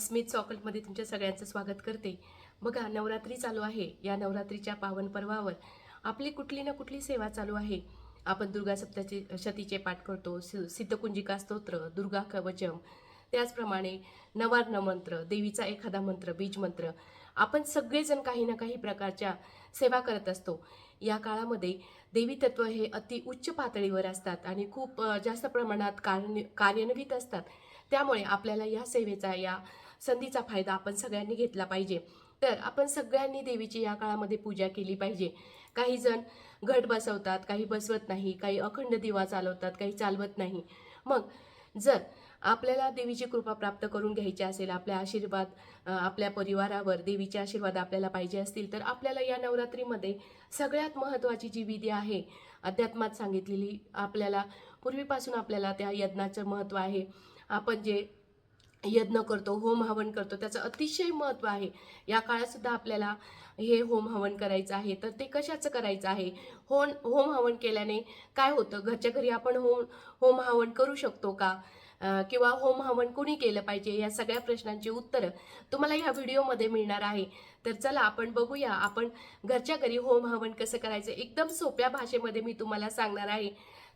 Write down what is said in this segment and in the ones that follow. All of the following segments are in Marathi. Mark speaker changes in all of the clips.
Speaker 1: स्मिथ चॉकलेटमध्ये तुमच्या सगळ्यांचं स्वागत करते. बघा नवरात्री चालू आहे. या नवरात्रीच्या पावन पर्वावर आपली कुठली ना कुठली सेवा चालू आहे. आपण दुर्गा सप्ताचे शतीचे पाठ करतो सि- सिद्धकुंजिका स्तोत्र दुर्गा कवचम त्याचप्रमाणे नवार्ण मंत्र देवीचा एखादा मंत्र बीज मंत्र. आपण सगळेजण काही ना काही प्रकारच्या सेवा करत असतो. या काळामध्ये देवी तत्व हे अति उच्च पातळीवर असतात आणि खूप जास्त प्रमाणात कार्य कार्यान्वित असतात. त्यामुळे आपल्याला या सेवेचा या संधीचा फायदा आपण सगळ्यांनी घेतला पाहिजे. तर आपण सगळ्यांनी देवीची या काळामध्ये पूजा केली पाहिजे. काही जण घट बसवतात काही बसवत नाही काही अखंड दिवा चालवतात काही चालवत नाही. मग जर आपल्याला देवीची कृपा प्राप्त करून घ्यायची असेल आपल्या आशीर्वाद आपल्या परिवारावर देवीचे आशीर्वाद आपल्याला पाहिजे असतील तर आपल्याला या नवरात्रीमध्ये सगळ्यात महत्त्वाची जी विधी आहे अध्यात्मात सांगितलेली आपल्याला पूर्वीपासून आपल्याला त्या यज्ञाचं महत्त्व आहे. आपण जे यज्ञ करतो होम हवन करतो त्याचं अतिशय महत्त्व आहे. या काळात सुद्धा आपल्याला हे होम हवन करायचं आहे. तर ते कशाचं करायचं आहे? होम होम हवन केल्याने काय होतं? घरच्या घरी आपण होम होम हवन करू शकतो का? किंवा होम हवन कोणी केलं पाहिजे? या सगळ्या प्रश्नांची उत्तरं तुम्हाला ह्या व्हिडिओमध्ये मिळणार आहे. तर चला आपण बघूया. आपण घरच्या घरी होम हवन कसं करायचं? एकदम सोप्या भाषेमध्ये मी तुम्हाला सांगणार आहे.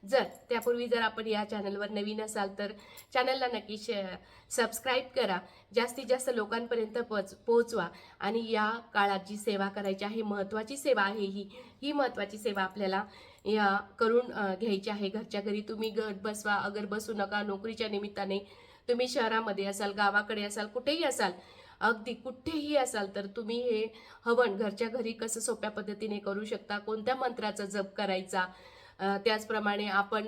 Speaker 1: जर त्यापूर्वी जर आपण या चॅनलवर नवीन असाल तर चॅनलला नक्की शे सबस्क्राईब करा. जास्तीत जास्त लोकांपर्यंत पोच पोचवा. आणि या काळात जी सेवा करायची आहे महत्त्वाची सेवा आहे ही ही महत्त्वाची सेवा आपल्याला या करून घ्यायची आहे. घरच्या घरी तुम्ही घर बसवा अगर बसू नका नोकरीच्या निमित्ताने तुम्ही शहरामध्ये असाल गावाकडे असाल कुठेही असाल अगदी कुठेही असाल तर तुम्ही हे हवन घरच्या घरी कसं सोप्या पद्धतीने करू शकता कोणत्या मंत्राचा जप करायचा त्याचप्रमाणे आपण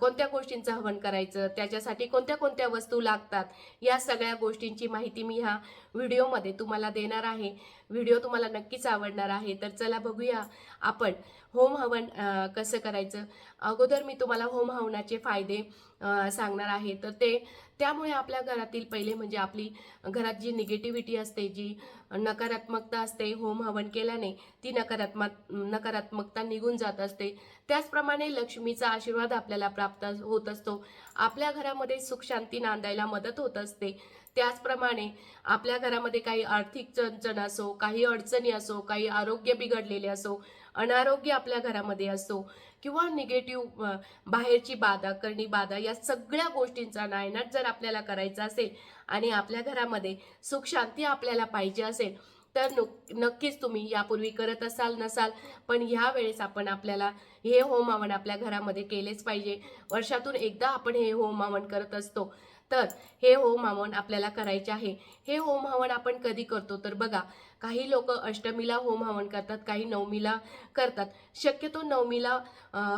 Speaker 1: कोणत्या गोष्टींचं हवन करायचं त्याच्यासाठी कोणत्या कोणत्या वस्तू लागतात या सगळ्या गोष्टींची माहिती मी ह्या व्हिडिओमध्ये तुम्हाला देणार आहे. व्हिडिओ तुम्हाला नक्कीच आवडणार आहे. तर चला बघूया आपण होम हवन कसं करायचं? अगोदर मी तुम्हाला होम हवनाचे फायदे सांगणार आहे. तर ते त्यामुळे आपल्या घरातील पहिले म्हणजे आपली घरात जी निगेटिव्हिटी असते जी नकारात्मकता असते होम हवन केल्याने ती नकारात्मक नकारात्मकता निघून जात असते. त्याचप्रमाणे लक्ष्मीचा आशीर्वाद आपल्याला प्राप्त होत असतो. आपल्या घरामध्ये सुख शांती नांदायला मदत होत असते. त्याचप्रमाणे आपल्या घरामध्ये काही आर्थिक चणचण असो काही अडचणी असो काही आरोग्य बिघडलेले असो अनारोग्य आपल्या घरामध्ये असो किंवा निगेटिव्ह बाहेरची बाधा करणी बाधा या सगळ्या गोष्टींचा नायनाट जर आपल्याला करायचा असेल आणि आपल्या घरामध्ये सुख शांती आपल्याला पाहिजे असेल तर नक्कीच तुम्ही यापूर्वी करत असाल नसाल पण ह्या वेळेस आपण आपल्याला हे होम हवन आपल्या घरामध्ये केलेच पाहिजे. वर्षातून एकदा आपण हे होम हवन करत असतो. तर हे होम हवन आपल्याला करायचे आहे. हे होम हवन आपण कधी करतो? तर बघा काही लोक अष्टमीला होम हवन करतात काही नवमीला करतात. शक्यतो नवमीला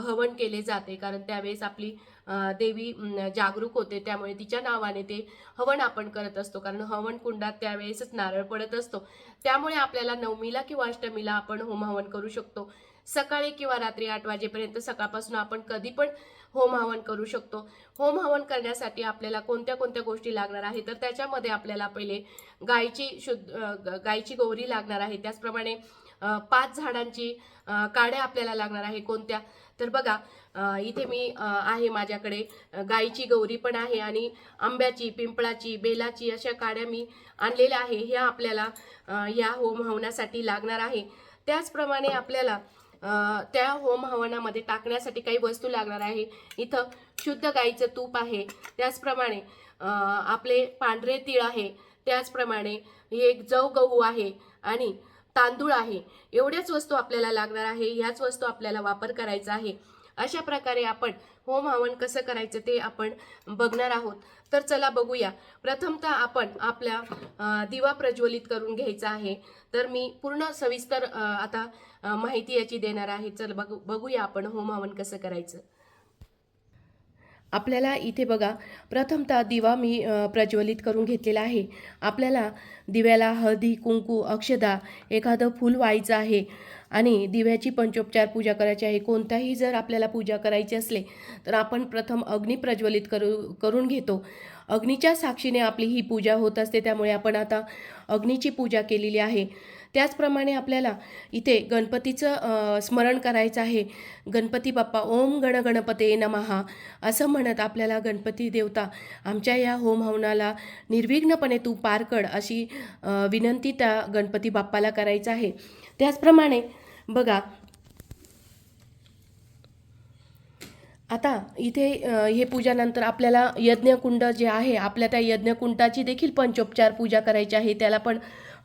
Speaker 1: हवन केले जाते. कारण त्यावेळेस आपली देवी जागरूक होते. त्यामुळे तिच्या नावाने ते हवन आपण करत असतो. कारण हवन कुंडात त्यावेळेसच नारळ पडत असतो. त्यामुळे आपल्याला नवमीला किंवा अष्टमीला आपण होम हवन करू शकतो. सकाळी किंवा रात्री आठ वाजेपर्यंत सकाळपासून आपण कधी पण होम हवन करू शकतो. होम हवन करण्यासाठी आपल्याला कोणत्या कोणत्या गोष्टी लागणार आहे तर त्याच्यामध्ये आपल्याला पहिले गायची शुद्ध ग- गायची गौरी लागणार आहे. त्याचप्रमाणे पाच झाडांची काड्या आपल्याला लागणार आहे. कोणत्या? तर बघा इथे मी आहे माझ्याकडे अ, गायची गौरी पण आहे आणि आंब्याची पिंपळाची बेलाची अशा काड्या मी आणलेल्या आहे. ह्या आपल्याला या होम हवनासाठी लागणार आहे. त्याचप्रमाणे आपल्याला त्या होम हवनामध्ये टाकण्यासाठी काही वस्तू लागणार आहे. इथं शुद्ध गाईचं तूप आहे. त्याचप्रमाणे आपले पांढरे तीळ आहे. त्याचप्रमाणे हे एक जव गहू आहे आणि तांदूळ आहे. एवढ्याच वस्तू आपल्याला लागणार आहे. ह्याच वस्तू आपल्याला वापर करायचा आहे. अशा प्रकारे आपण होम हवन कसं करायचं ते आपण बघणार आहोत. तर चला बघूया. प्रथमतः आपण आपल्या दिवा प्रज्वलित करून घ्यायचा आहे. तर मी पूर्ण सविस्तर आता माहिती याची देणार आहे. चल बघू बघूया आपण होम हवन कसं करायचं. आपल्याला इथे बघा प्रथमतः दिवा मी प्रज्वलित करून घेतलेला आहे. आपल्याला दिव्याला हळदी कुंकू अक्षदा एखादं फूल व्हायचं आहे. आणि दिव्याची पंचोपचार पूजा करायची आहे. कोणत्याही जर आपल्याला पूजा करायची असले तर आपण प्रथम अग्नी प्रज्वलित करू करून घेतो. अग्नीच्या साक्षीने आपली ही पूजा होत असते. त्यामुळे आपण आता अग्नीची पूजा केलेली आहे. त्याचप्रमाणे आपल्याला इथे गणपतीचं स्मरण करायचं आहे. गणपती बाप्पा ओम गण गणपते नमहा असं म्हणत आपल्याला गणपती देवता आमच्या या होम हवनाला निर्विघ्नपणे तू पार कड अशी विनंती त्या गणपती बाप्पाला करायचं आहे. त्याचप्रमाणे बघा. आता इथे हे पूजानंतर आपल्याला यज्ञकुंड जे आहे आपल्या त्या यज्ञकुंडाची देखील पंचोपचार पूजा करायची आहे. त्याला पण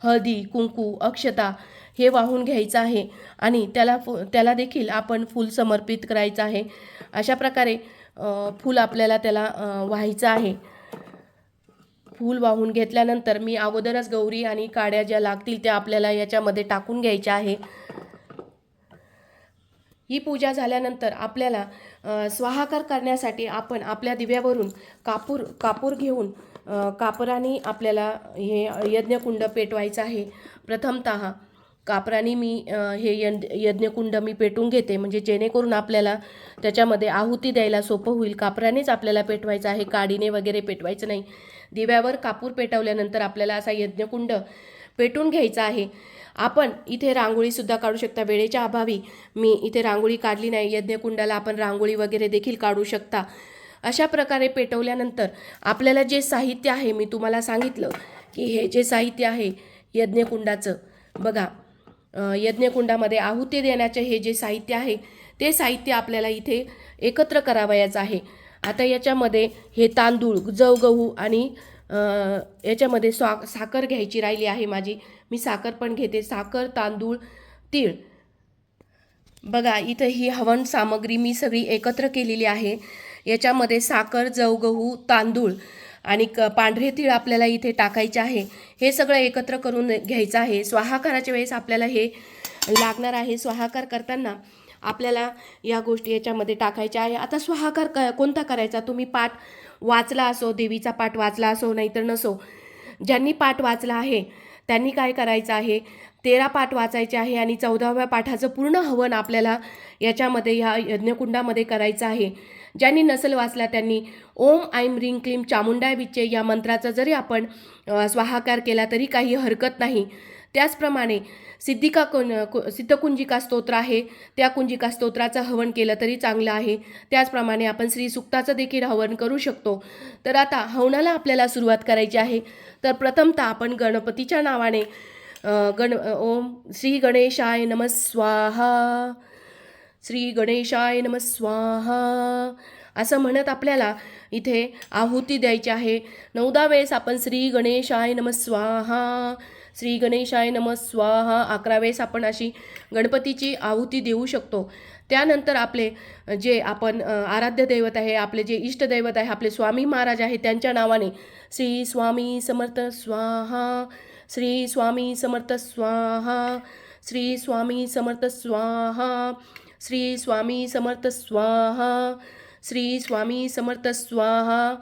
Speaker 1: हळदी कुंकू अक्षता हे वाहून घ्यायचं आहे. आणि त्याला फु त्याला देखील आपण फूल समर्पित करायचं आहे. अशा प्रकारे फूल आपल्याला त्याला वाहायचं व्हायचं आहे. फूल वाहून घेतल्यानंतर मी अगोदरच गौरी आणि काड्या ज्या लागतील त्या आपल्याला याच्यामध्ये टाकून घ्यायच्या आहे. ही पूजा झाल्यानंतर आपल्याला स्वाहाकार करण्यासाठी आपण आपल्या दिव्यावरून कापूर कापूर घेऊन कापराने आपल्याला हे यज्ञकुंड पेटवायचं आहे. प्रथमतः कापराने मी हे यज्ञ यज्ञकुंड मी पेटून घेते. म्हणजे जेणेकरून आपल्याला त्याच्यामध्ये आहुती द्यायला सोपं होईल. कापरानेच आपल्याला पेटवायचं आहे. काडीने वगैरे पेटवायचं नाही. दिव्यावर कापूर पेटवल्यानंतर आपल्याला असा यज्ञकुंड पेटून घ्यायचा आहे. आपण इथे रांगोळीसुद्धा काढू शकता. वेळेच्या अभावी मी इथे रांगोळी काढली नाही. यज्ञकुंडाला आपण रांगोळी वगैरे देखील काढू शकता. अशा प्रकारे पेटवल्यानंतर आपल्याला जे साहित्य आहे मी तुम्हाला सांगितलं की हे जे साहित्य आहे यज्ञकुंडाचं बघा यज्ञकुंडामध्ये आहुती देण्याचे हे जे साहित्य आहे ते साहित्य आपल्याला इथे एकत्र करावयाचं आहे. आता याच्यामध्ये हे तांदूळ जव गहू आणि याच्यामध्ये स्वा साखर घ्यायची राहिली आहे माझी. मी साखर पण घेते. साखर तांदूळ तीळ. बघा इथं ही हवन सामग्री मी सगळी एकत्र केलेली आहे. याच्यामध्ये साखर जव गहू तांदूळ आणि क पांढरे तीळ आपल्याला इथे टाकायचे आहे. हे सगळं एकत्र करून घ्यायचं आहे. स्वाहाकाराच्या वेळेस आपल्याला हे लागणार आहे. स्वाहाकार करताना आपल्याला या गोष्टी याच्यामध्ये टाकायच्या आहे. आता स्वाहाकार क कोणता करायचा? तुम्ही पाठ वाचला असो देवीचा पाठ वाचला असो नाहीतर नसो. ज्यांनी पाठ वाचला आहे त्यांनी काय करायचं आहे? तेरा पाठ वाचायचे आहे आणि चौदाव्या पाठाचं पूर्ण हवन आपल्याला याच्यामध्ये ह्या यज्ञकुंडामध्ये करायचं आहे. ज्यांनी नसल वाचला त्यांनी ओम ऐम रिंग क्लीम चामुंडाय विच्चे या मंत्राचा जरी आपण स्वाहाकार केला तरी काही हरकत नाही. त्याचप्रमाणे सिद्धिका कुं कु- सिद्धकुंजिका स्तोत्र आहे. त्या कुंजिका स्तोत्राचं हवन केलं तरी चांगलं आहे. त्याचप्रमाणे आपण श्री सुक्ताचं देखील हवन करू शकतो. तर आता हवनाला आपल्याला सुरुवात करायची आहे. तर प्रथमतः आपण गणपतीच्या नावाने गण ओम श्री गणेशाय नम स्वाहा. श्री गणेशाय नम स्वाहा. असं म्हणत आपल्याला इथे आहुती द्यायची आहे. नऊदा वेळेस आपण श्री गणेशाय नम स्वाहा. श्री गणेशाय नम. स्वाहा. अकरा वेळेस आपण अशी गणपतीची आहुती देऊ शकतो. त्यानंतर आपले जे आपण आराध्य दैवत आहे आपले जे इष्टदैवत आहे आपले स्वामी महाराज आहे त्यांच्या नावाने श्री स्वामी समर्थ स्वाहा. श्री स्वामी समर्थ स्वाहा. श्री स्वामी समर्थ स्वाहा. श्री स्वामी समर्थ स्वाहा. श्री स्वामी समर्थ स्वाहा.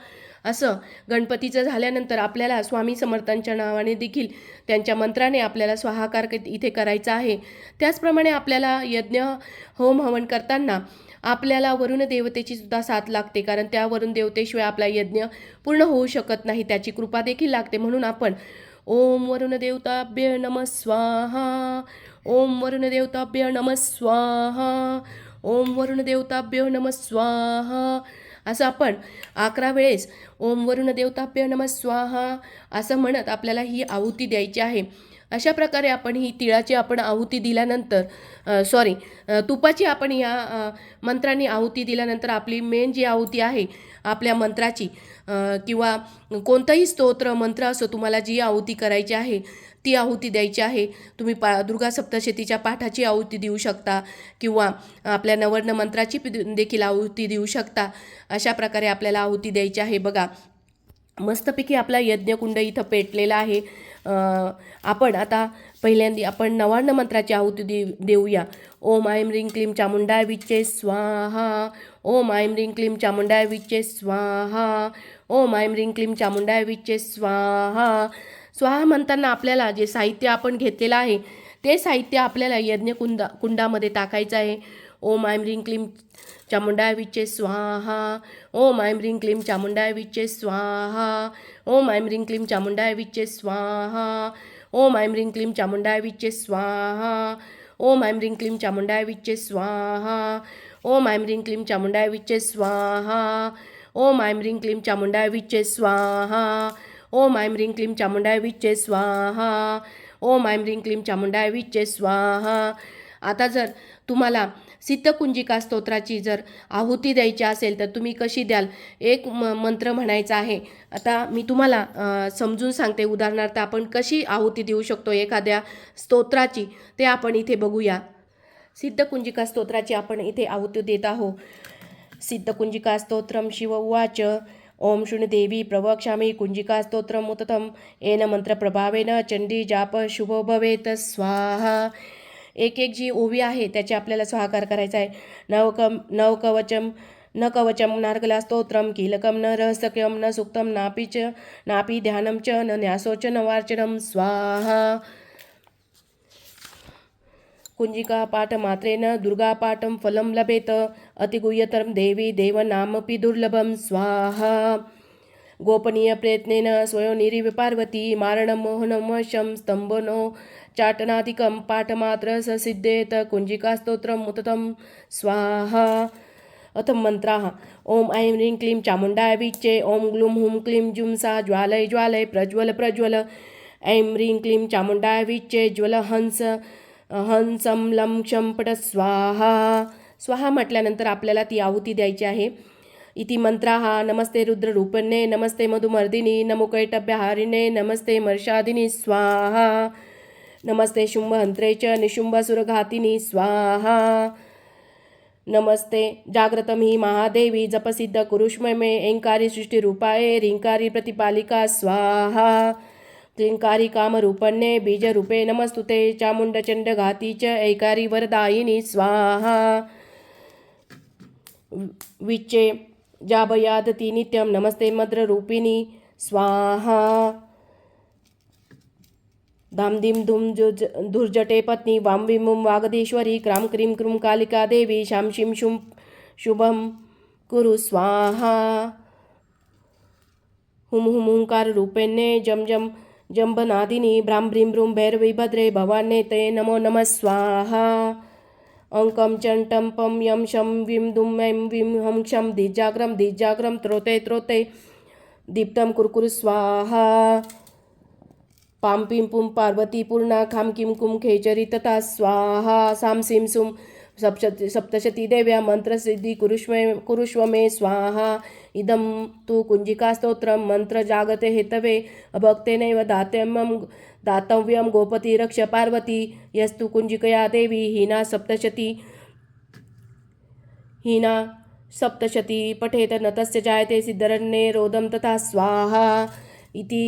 Speaker 1: असं गणपतीचं झाल्यानंतर आपल्याला स्वामी समर्थांच्या नावाने देखील त्यांच्या मंत्राने आपल्याला स्वाहाकार क- इथे करायचा आहे. त्याचप्रमाणे आपल्याला यज्ञ होम हवन करताना आपल्याला वरुण देवतेची सुद्धा साथ लागते. कारण त्या वरुण देवतेशिवाय आपला यज्ञ पूर्ण होऊ शकत नाही. त्याची कृपा देखील लागते. म्हणून आपण ओम वरुण देवताभ्य नम स्वाहा. ओम वरुण देवताभ्य नम स्वाहा. ओम वरुण देवताभ्य नम स्वाहा. असं आपण अकरा वेळेस ओम वरुण देवताप्य नम स्वाहा असं म्हणत आपल्याला ही आहुती द्यायची आहे. अशा प्रकारे आपण ही तिळाची आपण आहुती दिल्यानंतर सॉरी तुपाची आपण या मंत्रांनी आहुती दिल्यानंतर आपली मेन जी आहुती आहे आपल्या मंत्राची किंवा कोणताही स्तोत्र मंत्र असो तुम्हाला जी आहुती करायची आहे ती आहुती द्यायची आहे. तुम्ही पा दुर्गा सप्तशतीच्या पाठाची आहुती देऊ शकता किंवा आपल्या नवर्ण मंत्राची देखील आहुती देऊ शकता. अशा प्रकारे आपल्याला आहुती द्यायची आहे. बघा मस्तपैकी आपला यज्ञकुंड इथं पेटलेला आहे. आपण आता पहिल्यांदा आपण नवार्ण मंत्राची आहुती दे देऊया. ओम आयम रिंग क्लीम चामुंडाय विच्चे स्वाहा. ओम आयम रिंग क्लीम चामुंडाय विच्चे स्वाहा. ओम आयम रिंग क्लीम चामुंडाय विच्चे स्वाहा. स्वाहा म्हणताना आपल्याला जे साहित्य आपण घेतलेलं आहे ते साहित्य आपल्याला यज्ञकुंडा कुंडामध्ये टाकायचं आहे. ओम ऐं ह्रीं क्लीं चामुंडाय विचे स्वाहा ओम ऐं ह्रीं क्लीं चामुंडाय विचे स्वाहा ओम ऐं ह्रीं क्लीं चामुंडाय विचे स्वाहा ओम ऐं ह्रीं क्लीं चामुंडाय विचे स्वाहा ओम ऐं ह्रीं क्लीं चामुंडाय विचे स्वाहा ओम ऐं ह्रीं क्लीं चामुंडाय विचे स्वाहा ओम ऐं ह्रीं क्लीं चामुंडाय विचे स्वाहा ओम ऐं ह्रीं क्लीं चामुंडाय विचे स्वाहा ओम ऐं ह्रीं क्लीं चामुंडाय विचे स्वाहा आता जर तुम्हाला सिद्धकुंजिका स्तोत्राची जर आहुती द्यायची असेल तर तुम्ही कशी द्याल? एक म मंत्र म्हणायचा आहे. आता मी तुम्हाला समजून सांगते. उदाहरणार्थ आपण कशी आहुती देऊ शकतो एखाद्या स्तोत्राची ते आपण इथे बघूया. सिद्धकुंजिका स्तोत्राची आपण इथे आहुती देत आहो सिद्धकुंजिका स्तोत्रम शिव उवाच. ओम शून्यदेवी प्रवक्षामी कुंजिका स्तोत्रम उततं येन मंत्रप्रभावेन चंडी जाप शुभो भवेत. स्वाहा। एक एक जी ओवी आहे त्याचे आपल्याला स्वाकार करायचा आहे. नवकम नवकवचम न कवचम नार्गला स्तोत्रम कीलकम न रहस्यकम न सुक्तम नापि च नापि ध्यानं च न न्यासो च न वार्चनं स्वाहा. कुंजिका पाठमात्रेण दुर्गापाठं फलं लभेत अतिगुह्यतरं देवी देवनामपि दुर्लभं स्वाहा. गोपनीय प्रयत्नेन स्वयनिरीव पार्वती मारण मारणमोहनमशं स्तम्भनो चाटनादिकं पाठमात्र स सिद्धेत कुञ्जिकास्तोत्रं मुततं स्वाहा अथ मंत्रा। ओम ऐं ह्रीं क्लीं चामुंडाय वीचे ओम ग्लुं हुं क्लीं जुं सा ज्वालय ज्वालय प्रज्वल प्रज्वल। ऐं ह्रीं क्लीं चामुंडाय वीचे ज्वल हंस हंसं लं क्षं पट स्वाहा स्वाहा म्हटल्यानंतर आपल्याला ती आहुती द्यायची आहे। इति मंत्राः नमस्ते रुद्ररूपिणे नमस्ते मधुमर्दिनी नमुकैटभ्यहारिणे नमस्ते मर्षादिनी स्वाहा। नमस्ते शुंभहन्त्रे च निशुंभसुरघातिनी स्वाहा। नमस्ते जाग्रतं हि महादेवी जपसिद्ध कुरुष्म मे ऐङ्कारी सृष्टिरूपाय ह्रीङ्कारी प्रतिपालिका स्वाहा। क्लीङ्कारी कामरूपण्ये बीजरूपे नमस्तुते चामुण्डचण्डघाती च ऐकारी वरदायिनी स्वाहा। विच्चे जाभयादति नित्यं नमस्ते मद्ररूपिणी स्वाहा। धाम दीं धूम जुज धुर्जटे पत्नी वां विमुं वागदेश्वरी क्रां क्रीं क्रूं कालिका देवी शां शिं शुं शुभं कुरु स्वाहा। हुं हुं हुङ्काररूपेण्ये जं जं जम्बनादिनी भ्रां भ्रीं भ्रूं भैरवी भद्रे भवान्ये ते नमो नमः स्वाहा। अङ्कं चण्टं पं यं शं विं दुं ऐं विं हं क्षं धिजाग्रं धिजाग्रं त्रोते त्रोते दीप्तं कुर्कुरु स्वाहा पां पिं पुं पार्वतीपूर्णा खां किं कुं खेचरी तथा स्वाहा सां सिं सुं सप्त सप्तशती देव्या मन्त्रसिद्धि कुरुष्व कुरुष्व मे स्वाहा इदं तु कुञ्जिकास्तोत्रं मन्त्रजागते हेतवे अभक्तेनैव दात्यमं दातव्यं गोपती रक्ष पार्वती यस्तु कुञ्जिकया देवी हीना सप्तशती। हीना सप्तशती पठेत नतस्य तस्य जायते सिद्धरण्ये रोदं तथा स्वाहा इति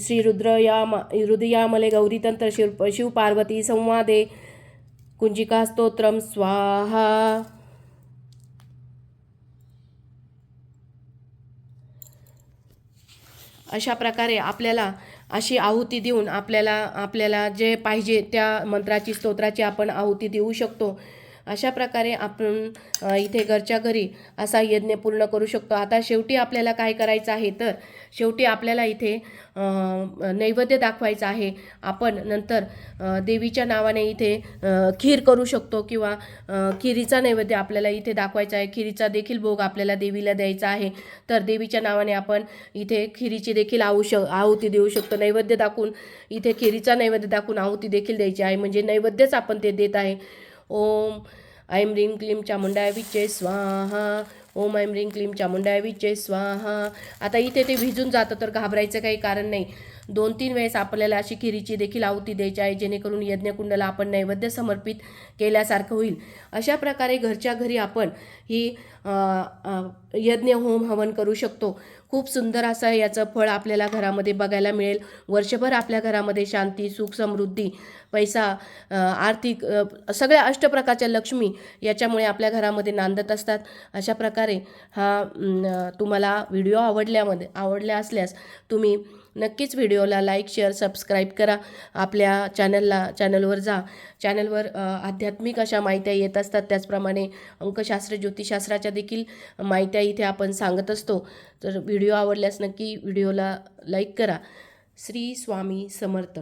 Speaker 1: श्रीरुद्रयाम हृदयामले गौरीतन्त्र शिव शिवपार्वती संवादे कुञ्जिकास्तोत्रं स्वाहा। अशा प्रकारे आपल्याला अशी आहुती देऊन आपल्याला आपल्याला जे पाहिजे त्या मंत्राची स्तोत्राची आपण आहुती देऊ शकतो. अशा प्रकारे आपण इथे घरच्या घरी असा यज्ञ पूर्ण करू शकतो. आता शेवटी आपल्याला काय करायचं आहे तर शेवटी आपल्याला इथे नैवेद्य दाखवायचं आहे. आपण नंतर देवीच्या नावाने इथे खीर करू शकतो किंवा खिरीचा नैवेद्य आपल्याला इथे दाखवायचा आहे. खिरीचा देखील भोग आपल्याला देवीला द्यायचा आहे. तर देवीच्या नावाने आपण इथे खिरीची देखील आहुष आहुती देऊ शकतो. नैवेद्य दाखवून इथे खिरीचा नैवेद्य दाखवून आहुती देखील द्यायची आहे. म्हणजे नैवेद्यच आपण ते देत आहे. ओम ऐं ह्रीं क्लीं चामुंडाय विचे स्वाहा ओम ऐं ह्रीं क्लीं चामुंडाय विचे स्वाहा. आता इथे ते भिजून जातं तर घाबरायचं काही कारण नाही. दोन तीन वेळेस आपल्याला अशी खिरीची देखील आहुती द्यायची आहे जेणेकरून यज्ञकुंडाला आपण नैवेद्य समर्पित केल्यासारखं होईल. अशा प्रकारे घरच्या घरी आपण ही यज्ञ होम हवन करू शकतो. खूप सुंदर असं याचं फळ आपल्याला घरामध्ये बघायला मिळेल. वर्षभर आपल्या घरामध्ये शांती सुख समृद्धी पैसा आर्थिक सगळ्या अष्टप्रकारच्या लक्ष्मी याच्यामुळे आपल्या घरामध्ये नांदत असतात. अशा प्रकारे हा तुम्हाला व्हिडिओ आवडल्यामध्ये आवडल्या असल्यास तुम्ही नक्कीच व्हिडिओला लाईक शेअर सबस्क्राईब करा. आपल्या चॅनलला चॅनलवर जा. चॅनलवर आध्यात्मिक अशा माहित्या येत असतात. त्याचप्रमाणे अंकशास्त्र ज्योतिषशास्त्राच्या देखील माहित्या इथे आपण सांगत असतो. तर व्हिडिओ आवडल्यास नक्की व्हिडिओला लाईक करा. श्री स्वामी समर्थ.